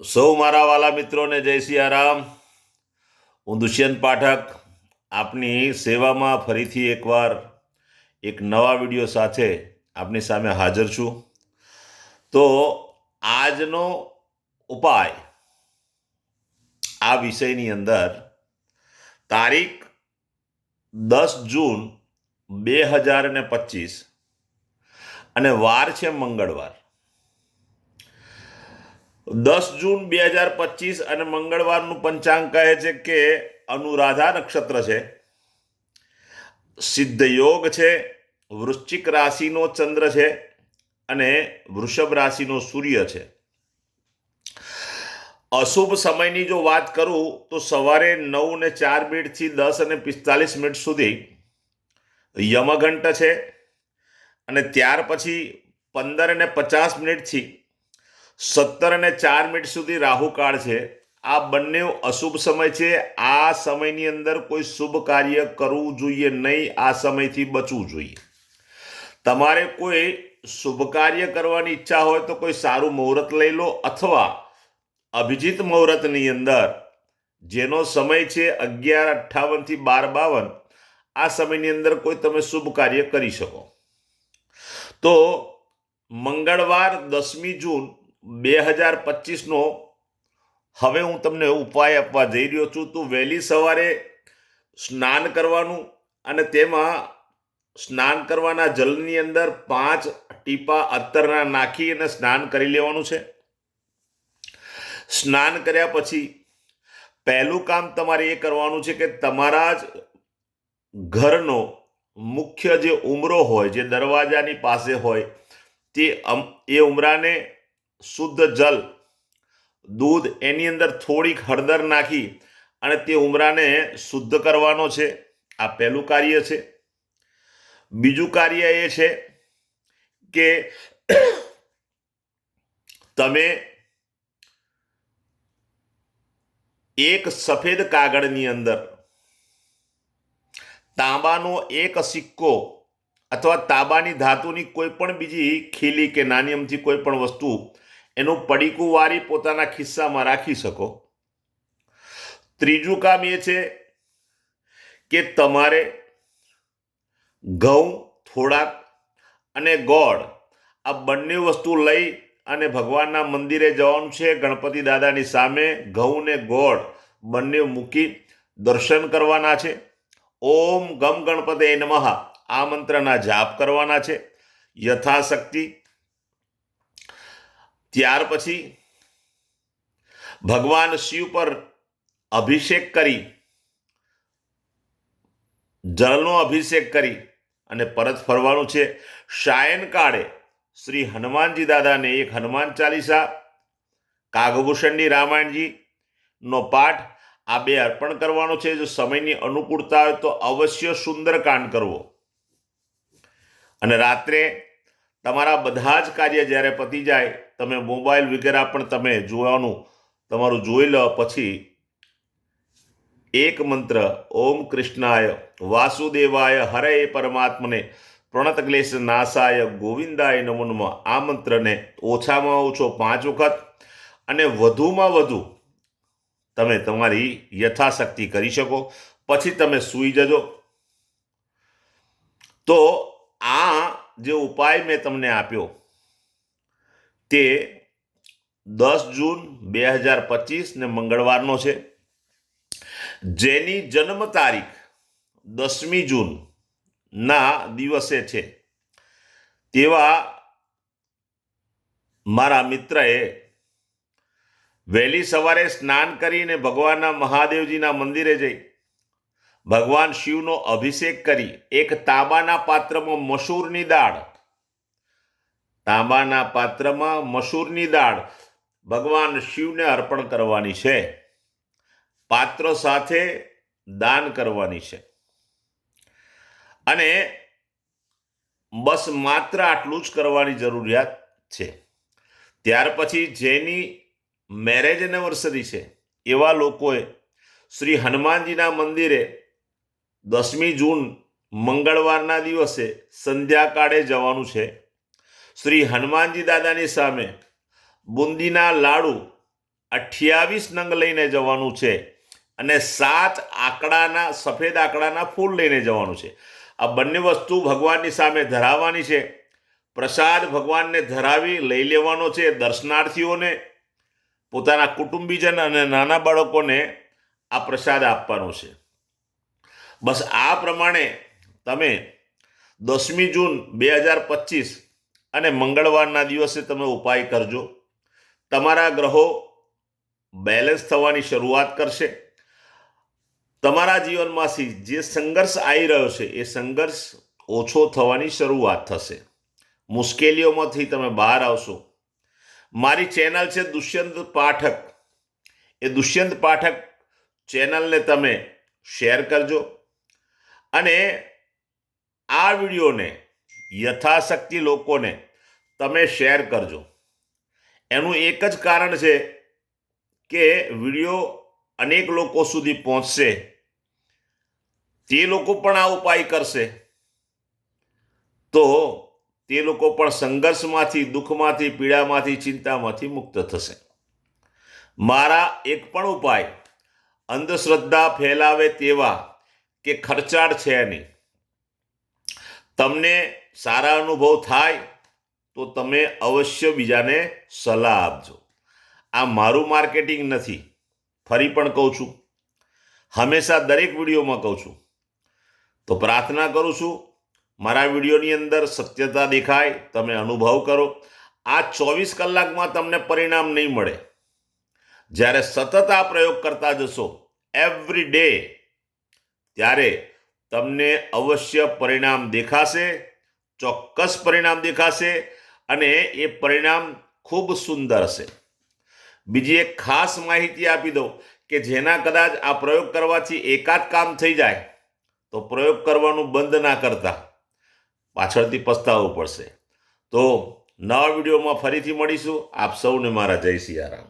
સૌ મારા વાલા મિત્રોને જય સિયારામ. હું દુષ્યંત પાઠક આપની સેવામાં ફરીથી એકવાર એક નવા વીડિયો સાથે આપની સામે હાજર છું. તો આજનો ઉપાય આ વિષયની અંદર તારીખ દસ જૂન બે હજાર ને પચીસ અને વાર છે મંગળવાર. દસ જૂન બે હજાર પચીસ અને મંગળવારનું પંચાંગ કહે છે કે અનુરાધા નક્ષત્ર છે. સિદ્ધ યોગ છે, વૃશ્ચિક રાશિનો ચંદ્ર છે અને વૃષભ રાશિનો સૂર્ય છે. અશુભ સમયની જો વાત કરું તો સવારે નવ ને ચાર મિનિટથી દસ અને પિસ્તાલીસ મિનિટ સુધી યમઘંટ છે અને ત્યાર પછી પંદર અને પચાસ મિનિટથી સત્તર અને ચાર મિનિટ સુધી રાહુકાળ છે. આ બંને અશુભ સમય છે. આ સમયની અંદર કોઈ શુભ કાર્ય કરવું જોઈએ નહીં. આ સમયથી બચવું જોઈએ. તમારે કોઈ શુભ કાર્ય કરવાની ઈચ્છા હોય તો કોઈ સારું મુહૂર્ત લઈ લો અથવા અભિજીત મુહૂર્તની અંદર જેનો સમય છે અગિયાર અઠ્ઠાવનથી બાર, બાવન, આ સમયની અંદર કોઈ તમે શુભ કાર્ય કરી શકો. તો મંગળવાર દસમી જૂન બે હજાર પચીસનો હવે હું તમને ઉપાય આપવા જઈ રહ્યો છું. તો વહેલી સવારે સ્નાન કરવાનું અને તેમાં સ્નાન કરવાના જલની અંદર પાંચ ટીપા અત્તરના નાખી અને સ્નાન કરી લેવાનું છે. સ્નાન કર્યા પછી પહેલું કામ તમારે એ કરવાનું છે કે તમારા જ ઘરનો મુખ્ય જે ઉમરો હોય, જે દરવાજાની પાસે હોય, તે એ ઉમરાને શુદ્ધ જલ, દૂધ એની અંદર થોડીક હળદર નાખી અને તે ઉમરાને શુદ્ધ કરવાનો છે. આ પહેલું કાર્ય છે. બીજું કાર્ય એ છે કે તમે એક સફેદ કાગળની અંદર તાંબાનો એક સિક્કો અથવા તાંબાની ધાતુની કોઈ પણ બીજી ખીલી કે નાની અમથી કોઈ પણ વસ્તુ એનું પડીકું વારી પોતાના ખિસ્સામાં રાખી શકો. ત્રીજું કામ એ છે કે તમારે ઘઉં, થોડાક અને ગોળ આ બંને વસ્તુ લઈ અને ભગવાનના મંદિરે જવાનું છે. ગણપતિ દાદાની સામે ઘઉં ને ગોળ બંને મૂકી દર્શન કરવાના છે. ઓમ ગમ ગણપતે નમઃ આ મંત્રના જાપ કરવાના છે. યથાશક્તિ ત્યાર પછી ભગવાન શિવ પર અભિષેક કરી, જળનો અભિષેક કરી અને પરત ફરવાનું છે. સાયનકાળે શ્રી હનુમાનજી દાદાને એક હનુમાન ચાલીસા, કાગભૂષણની રામાયણજીનો પાઠ આ બે અર્પણ કરવાનો છે. જો સમયની અનુકૂળતા હોય તો અવશ્ય સુંદરકાંડ કરવો. અને રાત્રે તમારા બધા જ કાર્ય જ્યારે પતી જાય તમે મોબાઈલ વગેરે પણ તમે જોવાનું તમારું જોઈ લો. પછી એક મંત્ર, ઓમ કૃષ્ણાય, વાસુદેવાય, હરે પરમાત્મને પ્રણત ક્લેશ નાસાય, ગોવિંદાય નમો. આ મંત્રને ઓછામાં ઓછો પાંચ વખત અને વધુમાં વધુ તમે તમારી યથાશક્તિ કરી શકો. પછી તમે સૂઈ જજો. તો આ જે ઉપાય મેં તમને આપ્યો તે દસ જૂન બે હજાર પચીસ ને મંગળવારનો છે. જેની જન્મ તારીખ દસમી જૂનના દિવસે છે. તેવા મારા મિત્રએ વહેલી સવારે સ્નાન કરીને ભગવાનના મહાદેવજીના મંદિરે જઈ ભગવાન શિવનો અભિષેક કરી એક તાંબાના પાત્રમાં મસૂરની દાળ તાંબાના પાત્રમાં મસૂરની દાળ. ભગવાન શિવને અર્પણ કરવાની છે. પાત્ર સાથે દાન કરવાની છે. અને બસ માત્ર આટલું જ કરવાની જરૂરિયાત છે. ત્યાર પછી જેની મેરેજ એનિવર્સરી છે, એવા લોકોએ શ્રી હનુમાનજીના મંદિરે દસમી જૂન મંગળવારના દિવસે સંધ્યાકાળે જવાનું છે. શ્રી હનુમાનજી દાદાની સામે બુંદીના લાડુ અઠ્યાવીસ નંગ લઈને જવાનું છે અને સાત આંકડાના, સફેદ આંકડાના ફૂલ લઈને જવાનું છે. આ બંને વસ્તુ ભગવાનની સામે ધરાવવાની છે. પ્રસાદ ભગવાનને ધરાવી લઈ લેવાનો છે દર્શનાર્થીઓને, પોતાના કુટુંબીજન અને નાના બાળકોને આ પ્રસાદ આપવાનો છે. બસ આ પ્રમાણે તમે દસમી જૂન બે હજાર પચીસ અને મંગળવારના દિવસે તમે ઉપાય કરજો. તમારા ગ્રહો બેલેન્સ થવાની શરૂઆત કરશે. તમારા જીવનમાંથી જે સંઘર્ષ આવી રહ્યો છે, એ સંઘર્ષ ઓછો થવાની શરૂઆત થશે. મુશ્કેલીઓમાંથી તમે બહાર આવશો. મારી ચેનલ છે દુષ્યંત પાઠક. એ દુષ્યંત પાઠક ચેનલને તમે શેર કરજો. અને આ વિડીયોને યથાશક્તિ લોકોને તમે શેર કરજો. એનું એક જ કારણ છે કે વીડિયો અનેક લોકો સુધી પહોંચશે. તે લોકો પણ આ ઉપાય કરશે. તો તે લોકો પણ સંઘર્ષમાંથી, દુઃખમાંથી, પીડામાંથી, ચિંતામાંથી મુક્ત થશે. મારા એક પણ ઉપાય, અંધશ્રદ્ધા ફેલાવે તેવા કે ખર્ચાળ છે નહીં. તમને સારા અનુભવ થાય, તો તમે અવશ્ય બીજાને સલાહ આપજો. આ મારું માર્કેટિંગ નથી, ફરી પણ કહું છું. હંમેશા દરેક વિડીયોમાં કહું છું. તો પ્રાર્થના કરું છું, મારા વિડીયોની અંદર સત્યતા દેખાય, તમે અનુભવ કરો. આ ચોવીસ કલાકમાં તમને પરિણામ નહીં મળે. જ્યારે સતત આ પ્રયોગ કરતા જશો એવરી ડે ત્યારે તમને અવશ્ય પરિણામ દેખાશે, ચોક્કસ પરિણામ દેખાશે અને એ પરિણામ ખૂબ સુંદર હશે. બીજી એક ખાસ માહિતી આપી દઉં કે જેના કદાચ આ પ્રયોગ કરવાથી એકાદ કામ થઈ જાય, તો પ્રયોગ કરવાનું બંધ ના કરતા. પાછળથી પસ્તાવવું પડશે. તો નવા વિડીયોમાં ફરીથી મળીશું. આપ સૌને મારા જય સિયારામ.